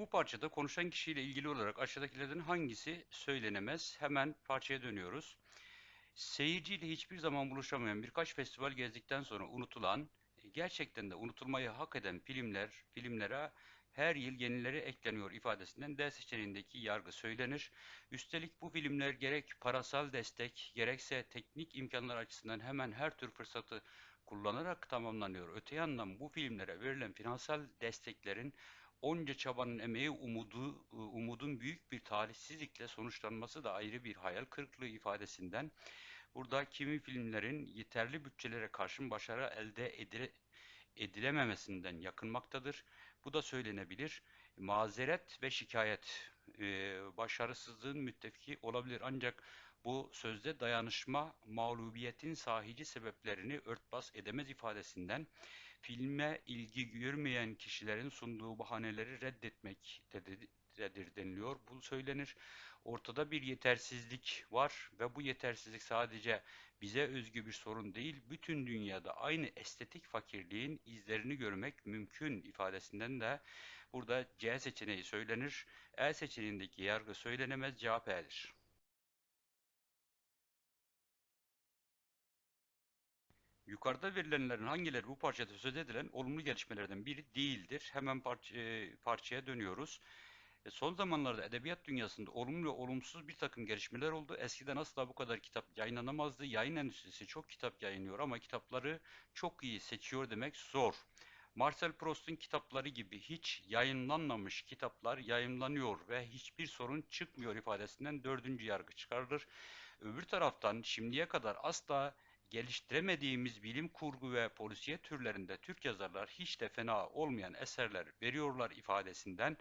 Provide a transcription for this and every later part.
Bu parçada konuşan kişiyle ilgili olarak aşağıdakilerden hangisi söylenemez? Hemen parçaya dönüyoruz. Seyirciyle hiçbir zaman buluşamayan birkaç festival gezdikten sonra unutulan, gerçekten de unutulmayı hak eden filmler, filmlere her yıl yenileri ekleniyor ifadesinden D seçeneğindeki yargı söylenir. Üstelik bu filmler gerek parasal destek gerekse teknik imkanlar açısından hemen her tür fırsatı kullanarak tamamlanıyor. Öte yandan bu filmlere verilen finansal desteklerin onca çabanın emeği umudu, umudun büyük bir talihsizlikle sonuçlanması da ayrı bir hayal kırıklığı ifadesinden. Burada kimi filmlerin yeterli bütçelere karşın başarı elde edile, edilememesinden yakınmaktadır. Bu da söylenebilir. Mazeret ve şikayet e, başarısızlığın müttefiki olabilir. Ancak bu sözde dayanışma mağlubiyetin sahici sebeplerini örtbas edemez ifadesinden filme ilgi görmeyen kişilerin sunduğu bahaneleri reddetmektedir deniliyor. Bu söylenir. Ortada bir yetersizlik var ve bu yetersizlik sadece bize özgü bir sorun değil, bütün dünyada aynı estetik fakirliğin izlerini görmek mümkün ifadesinden de burada C seçeneği söylenir. E seçeneğindeki yargı söylenemez, cevap E'dir. Yukarıda verilenlerin hangileri bu parçada söz edilen olumlu gelişmelerden biri değildir? Hemen parça, e, parçaya dönüyoruz. E, son zamanlarda edebiyat dünyasında olumlu ve olumsuz bir takım gelişmeler oldu. Eskiden asla bu kadar kitap yayınlanamazdı. Yayın endüstrisi çok kitap yayınlıyor ama kitapları çok iyi seçiyor demek zor. Marcel Proust'un kitapları gibi hiç yayınlanmamış kitaplar yayınlanıyor ve hiçbir sorun çıkmıyor ifadesinden dördüncü yargı çıkarılır. Öbür taraftan şimdiye kadar asla geliştiremediğimiz bilim kurgu ve polisiye türlerinde Türk yazarlar hiç de fena olmayan eserler veriyorlar ifadesinden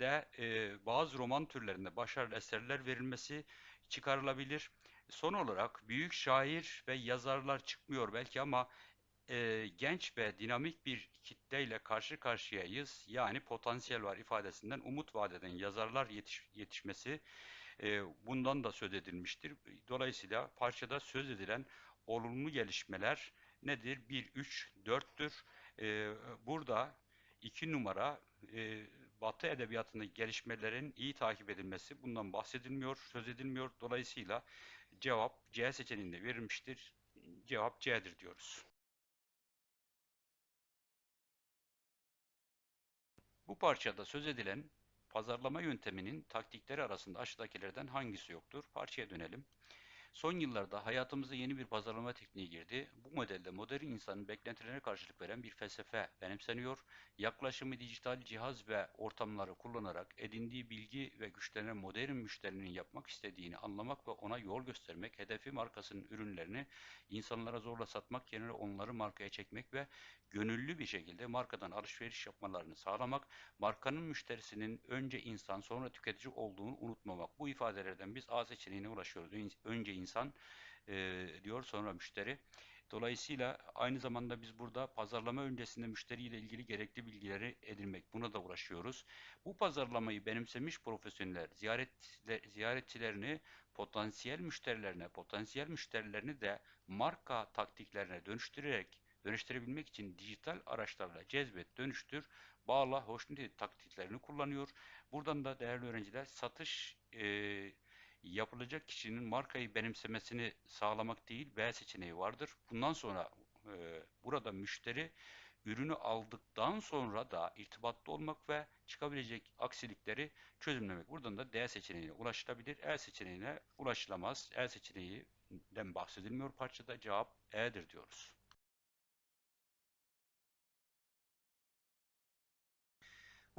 de e, bazı roman türlerinde başarılı eserler verilmesi çıkarılabilir. Son olarak büyük şair ve yazarlar çıkmıyor belki ama e, genç ve dinamik bir kitleyle karşı karşıyayız. Yani potansiyel var ifadesinden umut vadeden yazarlar yetiş, yetişmesi e, bundan da söz edilmiştir. Dolayısıyla parçada söz edilen olumlu gelişmeler nedir? 1, 3, 4'tür. E, burada 2 numara e, Batı edebiyatındaki gelişmelerin iyi takip edilmesi bundan bahsedilmiyor, söz edilmiyor. Dolayısıyla cevap C seçeneğinde verilmiştir. Cevap C'dir diyoruz. Bu parçada söz edilen pazarlama yönteminin taktikleri arasında aşağıdakilerden hangisi yoktur? Parçaya dönelim. Son yıllarda hayatımıza yeni bir pazarlama tekniği girdi. Bu modelde modern insanın beklentilerine karşılık veren bir felsefe benimseniyor. Yaklaşımı dijital cihaz ve ortamları kullanarak edindiği bilgi ve güçlerine modern müşterinin yapmak istediğini anlamak ve ona yol göstermek, hedefi markasının ürünlerini insanlara zorla satmak yerine onları markaya çekmek ve gönüllü bir şekilde markadan alışveriş yapmalarını sağlamak, markanın müşterisinin önce insan sonra tüketici olduğunu unutmamak. Bu ifadelerden biz A seçeneğine ulaşıyoruz. Önce insan e, diyor sonra müşteri. Dolayısıyla aynı zamanda biz burada pazarlama öncesinde müşteriyle ilgili gerekli bilgileri edinmek. Buna da uğraşıyoruz. Bu pazarlamayı benimsemiş profesyoneller ziyaret, ziyaretçilerini potansiyel müşterilerine, potansiyel müşterilerini de marka taktiklerine dönüştürerek dönüştürebilmek için dijital araçlarla cezbet, dönüştür, bağla, hoşnut taktiklerini kullanıyor. Buradan da değerli öğrenciler satış e, yapılacak kişinin markayı benimsemesini sağlamak değil B seçeneği vardır. Bundan sonra e, burada müşteri ürünü aldıktan sonra da irtibatta olmak ve çıkabilecek aksilikleri çözümlemek. Buradan da D seçeneğine ulaşılabilir. E seçeneğine ulaşılamaz. E seçeneğinden bahsedilmiyor parçada. Cevap E'dir diyoruz.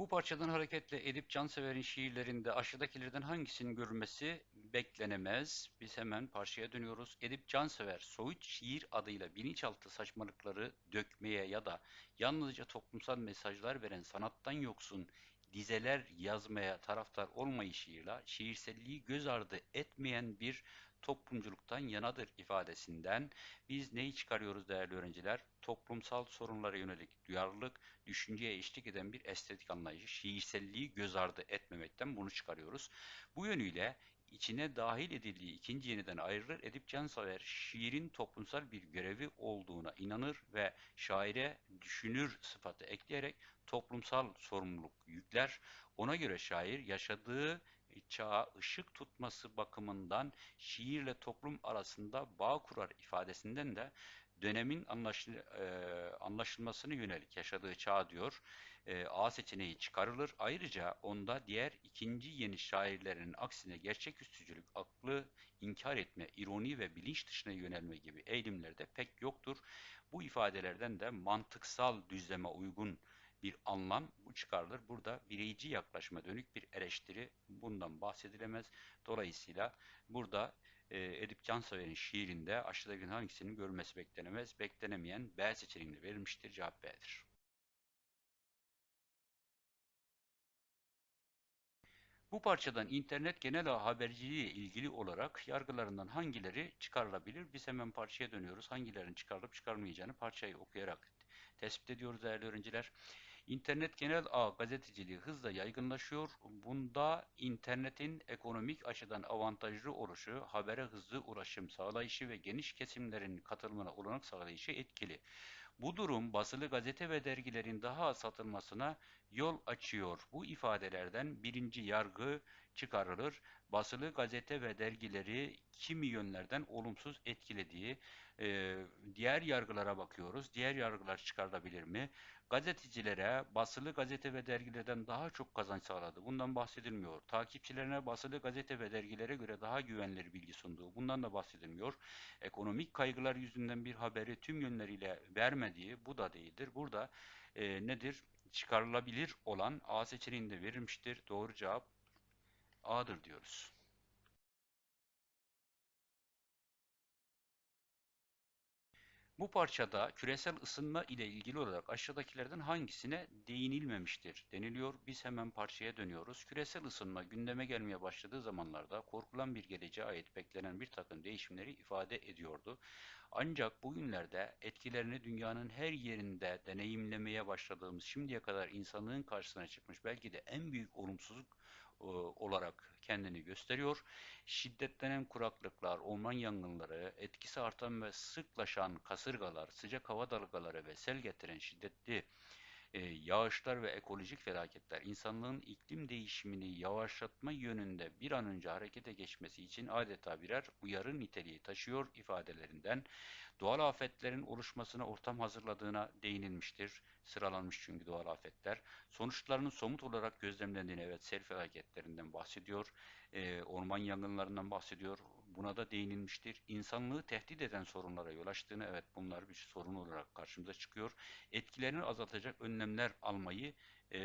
Bu parçadan hareketle Edip Cansever'in şiirlerinde aşağıdakilerden hangisinin görülmesi beklenemez? Biz hemen parçaya dönüyoruz. Edip Cansever, soyut şiir adıyla bilinçaltı saçmalıkları dökmeye ya da yalnızca toplumsal mesajlar veren sanattan yoksun dizeler yazmaya taraftar olmayışıyla şiirselliği göz ardı etmeyen bir toplumculuktan yanadır ifadesinden biz neyi çıkarıyoruz değerli öğrenciler? Toplumsal sorunlara yönelik duyarlılık, düşünceye eşlik eden bir estetik anlayışı, şiirselliği göz ardı etmemekten bunu çıkarıyoruz. Bu yönüyle içine dahil edildiği ikinci yeniden ayrılır. Edip Cansever şiirin toplumsal bir görevi olduğuna inanır ve şaire düşünür sıfatı ekleyerek toplumsal sorumluluk yükler. Ona göre şair yaşadığı çağa ışık tutması bakımından şiirle toplum arasında bağ kurar ifadesinden de dönemin anlaşıl e, anlaşılmasına yönelik yaşadığı çağ diyor. E, A seçeneği çıkarılır. Ayrıca onda diğer ikinci yeni şairlerin aksine gerçeküstücülük, aklı inkar etme, ironi ve bilinç dışına yönelme gibi eğilimlerde pek yoktur. Bu ifadelerden de mantıksal düzleme uygun bir anlam çıkarılır. Burada bireyci yaklaşıma dönük bir eleştiri bundan bahsedilemez. Dolayısıyla burada e, Edip Cansever'in şiirinde aşağıdaki hangisinin görülmesi beklenemez. Beklenemeyen B seçeneğinde verilmiştir. Cevap B'dir. Bu parçadan internet genel haberciliği ilgili olarak yargılarından hangileri çıkarılabilir? Biz hemen parçaya dönüyoruz. Hangilerinin çıkarılıp çıkarmayacağını parçayı okuyarak tespit ediyoruz değerli öğrenciler. İnternet genel ağ gazeteciliği hızla yaygınlaşıyor. Bunda internetin ekonomik açıdan avantajlı oluşu, habere hızlı ulaşım sağlayışı ve geniş kesimlerin katılımına olanak sağlayışı etkili. Bu durum basılı gazete ve dergilerin daha az satılmasına yol açıyor. Bu ifadelerden birinci yargı çıkarılır. Basılı gazete ve dergileri kimi yönlerden olumsuz etkilediği, e, diğer yargılara bakıyoruz. Diğer yargılar çıkarılabilir mi? Gazetecilere basılı gazete ve dergilerden daha çok kazanç sağladı. Bundan bahsedilmiyor. Takipçilerine basılı gazete ve dergilere göre daha güvenilir bilgi sunduğu. Bundan da bahsedilmiyor. Ekonomik kaygılar yüzünden bir haberi tüm yönleriyle vermediği bu da değildir. Burada e, nedir? Çıkarılabilir olan A seçeneğinde verilmiştir. Doğru cevap A'dır diyoruz. Bu parçada küresel ısınma ile ilgili olarak aşağıdakilerden hangisine değinilmemiştir deniliyor. Biz hemen parçaya dönüyoruz. Küresel ısınma gündeme gelmeye başladığı zamanlarda korkulan bir geleceğe ait beklenen bir takım değişimleri ifade ediyordu. Ancak bugünlerde etkilerini dünyanın her yerinde deneyimlemeye başladığımız şimdiye kadar insanlığın karşısına çıkmış belki de en büyük olumsuzluk e, olarak kendini gösteriyor. Şiddetlenen kuraklıklar, orman yangınları, etkisi artan ve sıklaşan kasırgalar, sıcak hava dalgaları ve sel getiren şiddetli e, yağışlar ve ekolojik felaketler insanlığın iklim değişimini yavaşlatma yönünde bir an önce harekete geçmesi için adeta birer uyarı niteliği taşıyor ifadelerinden doğal afetlerin oluşmasına ortam hazırladığına değinilmiştir. Sıralanmış çünkü doğal afetler. Sonuçlarının somut olarak gözlemlendiğini evet sel felaketlerinden bahsediyor. E, orman yangınlarından bahsediyor. Buna da değinilmiştir. İnsanlığı tehdit eden sorunlara yol açtığını evet bunlar bir sorun olarak karşımıza çıkıyor. Etkilerini azaltacak önlemler almayı e,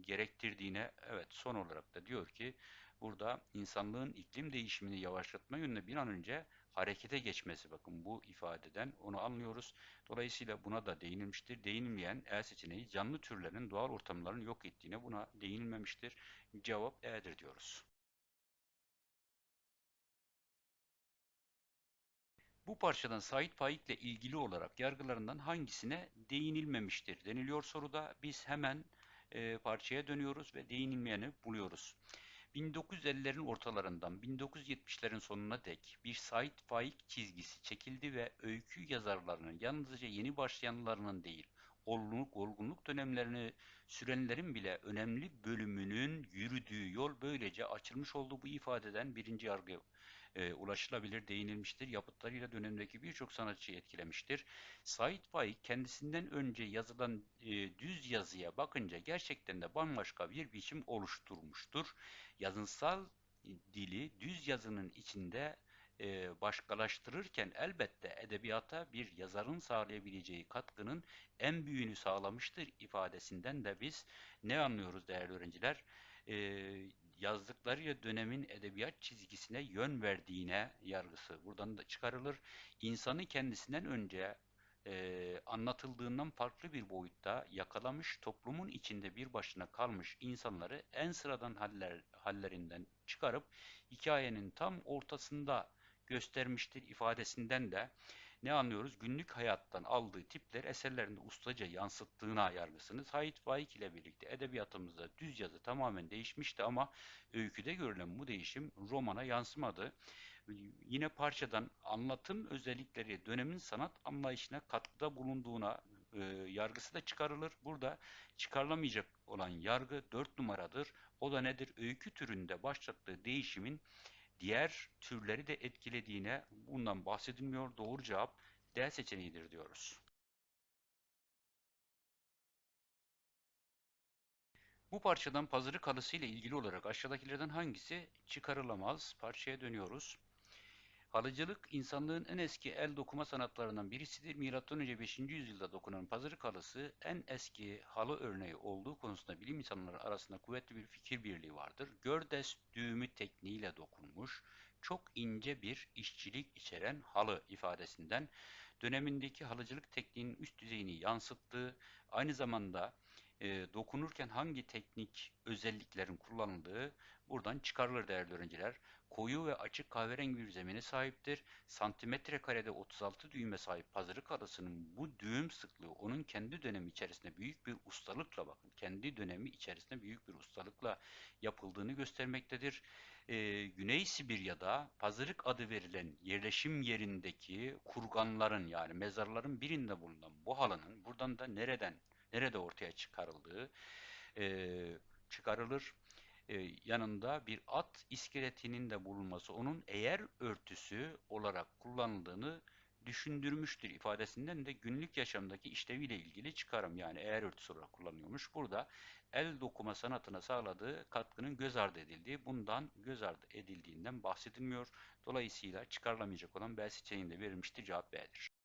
gerektirdiğine evet son olarak da diyor ki burada insanlığın iklim değişimini yavaşlatma yönünde bir an önce harekete geçmesi bakın bu ifadeden onu anlıyoruz. Dolayısıyla buna da değinilmiştir. Değinilmeyen E seçeneği canlı türlerin doğal ortamların yok ettiğine buna değinilmemiştir. Cevap E'dir diyoruz. Bu parçadan Said Faik ile ilgili olarak yargılarından hangisine değinilmemiştir deniliyor soruda. Biz hemen e, parçaya dönüyoruz ve değinilmeyeni buluyoruz. 1950'lerin ortalarından 1970'lerin sonuna dek bir Said Faik çizgisi çekildi ve öykü yazarlarının yalnızca yeni başlayanlarının değil, olgunluk, olgunluk dönemlerini sürenlerin bile önemli bölümünün yürüdüğü yol böylece açılmış oldu. Bu ifadeden birinci yargı e, ulaşılabilir değinilmiştir. Yapıtlarıyla dönemdeki birçok sanatçıyı etkilemiştir. Said Faik kendisinden önce yazılan e, düz yazıya bakınca gerçekten de bambaşka bir biçim oluşturmuştur. Yazınsal dili düz yazının içinde e, başkalaştırırken elbette edebiyata bir yazarın sağlayabileceği katkının en büyüğünü sağlamıştır ifadesinden de biz ne anlıyoruz değerli öğrenciler? E, yazdıkları dönemin edebiyat çizgisine yön verdiğine yargısı buradan da çıkarılır. İnsanı kendisinden önce e, anlatıldığından farklı bir boyutta yakalamış, toplumun içinde bir başına kalmış insanları en sıradan haller, hallerinden çıkarıp hikayenin tam ortasında göstermiştir ifadesinden de ne anlıyoruz? Günlük hayattan aldığı tipler eserlerinde ustaca yansıttığına yargısını Said Faik ile birlikte edebiyatımızda düz yazı tamamen değişmişti ama öyküde görülen bu değişim romana yansımadı. Yine parçadan anlatım özellikleri dönemin sanat anlayışına katkıda bulunduğuna e, yargısı da çıkarılır. Burada çıkarılamayacak olan yargı 4 numaradır. O da nedir? Öykü türünde başlattığı değişimin diğer türleri de etkilediğine bundan bahsedilmiyor. Doğru cevap D seçeneğidir diyoruz. Bu parçadan pazarı kalısı ile ilgili olarak aşağıdakilerden hangisi çıkarılamaz? Parçaya dönüyoruz. Halıcılık insanlığın en eski el dokuma sanatlarından birisidir. Milattan önce 5. yüzyılda dokunan pazarı kalısı en eski halı örneği olduğu konusunda bilim insanları arasında kuvvetli bir fikir birliği vardır. Gördes düğümü tekniğiyle dokunmuş, çok ince bir işçilik içeren halı ifadesinden dönemindeki halıcılık tekniğinin üst düzeyini yansıttığı, aynı zamanda e, dokunurken hangi teknik özelliklerin kullanıldığı buradan çıkarılır değerli öğrenciler. Koyu ve açık kahverengi bir zemine sahiptir. Santimetre karede 36 düğüme sahip pazarık halısının bu düğüm sıklığı onun kendi dönemi içerisinde büyük bir ustalıkla bakın. Kendi dönemi içerisinde büyük bir ustalıkla yapıldığını göstermektedir. Ee, Güney Sibirya'da pazarık adı verilen yerleşim yerindeki kurganların yani mezarların birinde bulunan bu halının buradan da nereden nerede ortaya çıkarıldığı e, çıkarılır. E, yanında bir at iskeletinin de bulunması onun eğer örtüsü olarak kullanıldığını düşündürmüştür ifadesinden de günlük yaşamdaki işleviyle ilgili çıkarım yani eğer örtüsü olarak kullanıyormuş. Burada el dokuma sanatına sağladığı katkının göz ardı edildiği, bundan göz ardı edildiğinden bahsedilmiyor. Dolayısıyla çıkarılamayacak olan B seçeneğinde verilmiştir. Cevap B'dir.